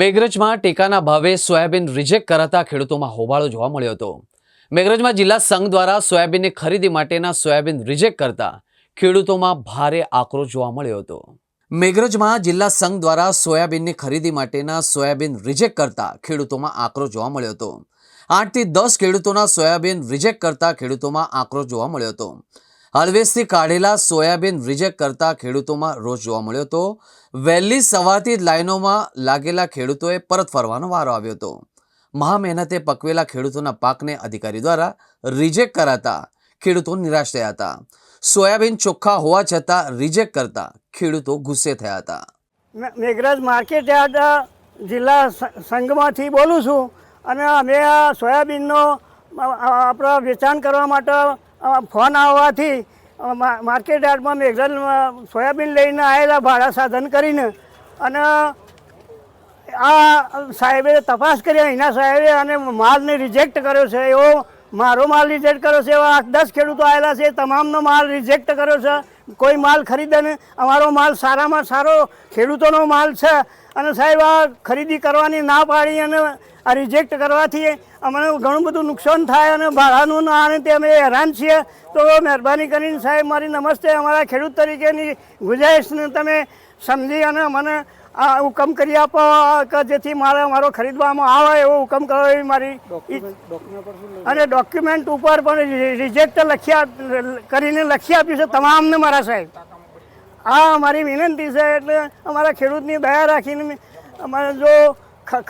મેઘરજમાં ટેકાના ભાવે soybean reject કરાતા ખેડૂતોમાં હોબાળો જોવા મળ્યો હતો. મેઘરજમાં જિલ્લા સંઘ દ્વારા સોયાબીનની ખરીદી માટેના સોયાબીન રિજેક્ટ કરતા ખેડૂતોમાં ભારે આક્રોશ જોવા મળ્યો હતો. મેઘરજમાં જિલ્લા સંઘ દ્વારા સોયાબીનની ખરીદી માટેના સોયાબીન રિજેક્ટ કરતા ખેડૂતોમાં આક્રોશ જોવા મળ્યો હતો. આઠથી દસ ખેડૂતોના સોયાબીન રિજેક્ટ કરતા ખેડૂતોમાં આક્રોશ જોવા મળ્યો હતો. હાલવેસથી કાઢેલા સોયાબીન રિજેક્ટ કરતા ખેડૂતોમાં રોષ જોવા મળ્યો હતો. વહેલી સવારથી જ લાઈનોમાં લાગેલા ખેડૂતોએ પરત ફરવાનો વારો આવ્યો હતો. મહા મહેનતે પકવેલા ખેડૂતોના પાકને અધિકારી દ્વારા રિજેક્ટ કરાતા ખેડૂતો નિરાશ થયા હતા. સોયાબીન ચોખ્ખા હોવા છતાં રિજેક્ટ કરતા ખેડૂતો ગુસ્સે થયા હતા. મેઘરાજ માર્કેટ યાર્ડ જિલ્લા સંઘમાંથી બોલું છું. અને અમે આ સોયાબીનનો આપણા વેચાણ કરવા માટે ફોન આવવાથી માર્કેટ યાર્ડમાં મેઘરલમાં સોયાબીન લઈને આવેલા ભાડા સાધન કરીને અને આ સાહેબે તપાસ કરી અહીંના સાહેબે અને માલને રિજેક્ટ કર્યો છે, એવો મારો માલ રિજેક્ટ કર્યો છે, એવા દસ ખેડૂતો આવેલા છે, તમામનો માલ રિજેક્ટ કર્યો છે. કોઈ માલ ખરીદે ને, અમારો માલ સારામાં સારો ખેડૂતોનો માલ છે. અને સાહેબ, આ ખરીદી કરવાની ના પાડી અને આ રિજેક્ટ કરવાથી અમને ઘણું બધું નુકસાન થાય અને ભાડાનું ના અને તે અમે હેરાન છીએ. તો મહેરબાની કરીને સાહેબ, મારી નમસ્તે અમારા ખેડૂત તરીકેની ગુજારિશને તમે સમજી અને મને આ હુકમ કરી આપો કે જેથી મારે મારો ખરીદવામાં આવે એવો હુકમ કરો એવી મારી અને ડોક્યુમેન્ટ ઉપર પણ રિજેક્ટ લખ્યા કરીને લખી આપ્યું છે તમામને મારા સાહેબ. આ અમારી વિનંતી છે એટલે અમારા ખેડૂતની દયા રાખીને અમારે જો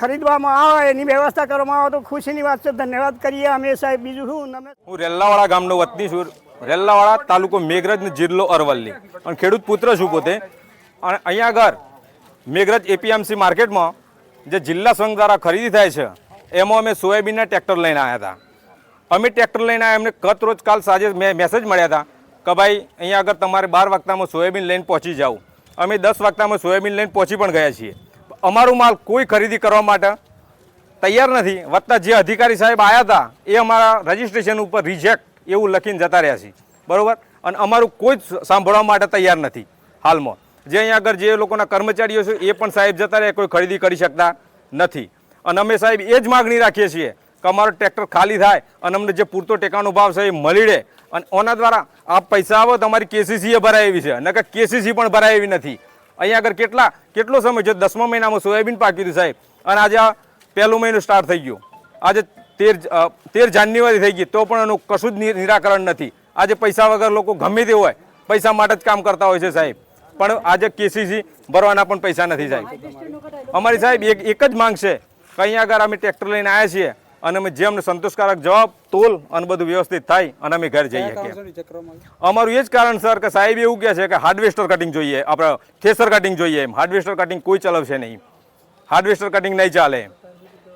ખરીદવામાં આવે એની વ્યવસ્થા કરવામાં આવે તો ખુશીની વાત છે. ધન્યવાદ કરીએ અમે સાહેબ. બીજું શું? હું રેલ્લાવાડા ગામનો વતની છું. રેલ્લાવાડા તાલુકો મેઘરજ જિલ્લો અરવલ્લી. અને ખેડૂત પુત્ર છું પોતે. અને અહીંયા આગળ મેઘરજ એપીએમસી માર્કેટમાં જે જિલ્લા સંઘ દ્વારા ખરીદી થાય છે, એમાં અમે સોયાબીનના ટ્રેક્ટર લઈને આવ્યા હતા. અમે ટ્રેક્ટર લઈને આવ્યા એમને કત રોજ કાલ સાંજે મેસેજ મળ્યા હતા કે ભાઈ, અહીંયા આગળ તમારે બાર વાગતામાં સોયાબીન લઈને પહોંચી જાઓ. અમે દસ વાગતામાં સોયાબીન લઈને પહોંચી પણ ગયા છીએ. અમારું માલ કોઈ ખરીદી કરવા માટે તૈયાર નથી. વત્તા જે અધિકારી સાહેબ આવ્યા હતા, એ અમારા રજિસ્ટ્રેશન ઉપર રિજેક્ટ એવું લખીને જતા રહ્યા છે. બરાબર? અને અમારું કોઈ જ સાંભળવા માટે તૈયાર નથી હાલમાં. જે અહીંયા આગળ જે લોકોના કર્મચારીઓ છે, એ પણ સાહેબ જતા રહે, કોઈ ખરીદી કરી શકતા નથી. અને અમે સાહેબ એ જ માગણી રાખીએ છીએ કે અમારો ટ્રેક્ટર ખાલી થાય અને અમને જે પૂરતો ટેકાનો ભાવ છે એ મળી રહે. અને ઓના દ્વારા આ પૈસા આવો તો અમારી કેસીસી એ ભરાય એવી છે. નકર કેસીસી પણ ભરાય એવી નથી. અહીંયા આગળ કેટલા, કેટલો સમય છે દસમા મહિનામાં સોયાબીન પાક્યું હતું સાહેબ. અને આજે આ પહેલો મહિનો સ્ટાર્ટ થઈ ગયો. આજે તેર તેર જાન્યુઆરી થઈ ગઈ, તો પણ એનું કશું જ નિરાકરણ નથી. આજે પૈસા વગર લોકો ગમે તે હોય, પૈસા માટે જ કામ કરતા હોય છે સાહેબ. પણ આજે કેસીસી ભરવાના પણ પૈસા નથી સાહેબ. અમારી સાહેબ એક એક જ માંગ છે કે અહીંયા આગળ અમે ટ્રેક્ટર લઈને આવ્યા છીએ અને અમે જે અમને સંતોષકારક જવાબ તોલ અને બધું વ્યવસ્થિત થાય અને અમે ઘર જઈએ અમારું એ જ કારણ સર કે સાહેબ એવું કહે છે કે હાર્ડવેસ્ટર કટિંગ જોઈએ આપણે થેસર કટિંગ જોઈએ એમ. હાર્ડવેસ્ટર કટિંગ કોઈ ચલાવશે નહીં. હાર્ડવેસ્ટર કટિંગ નહીં ચાલે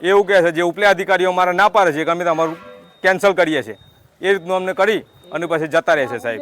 એવું કહે છે જે ઉપલે અધિકારીઓ અમારા ના પાડે છે કે અમે તમારું કેન્સલ કરીએ છીએ. એ રીતનું અમને કરી અને પછી જતા રહે છે સાહેબ.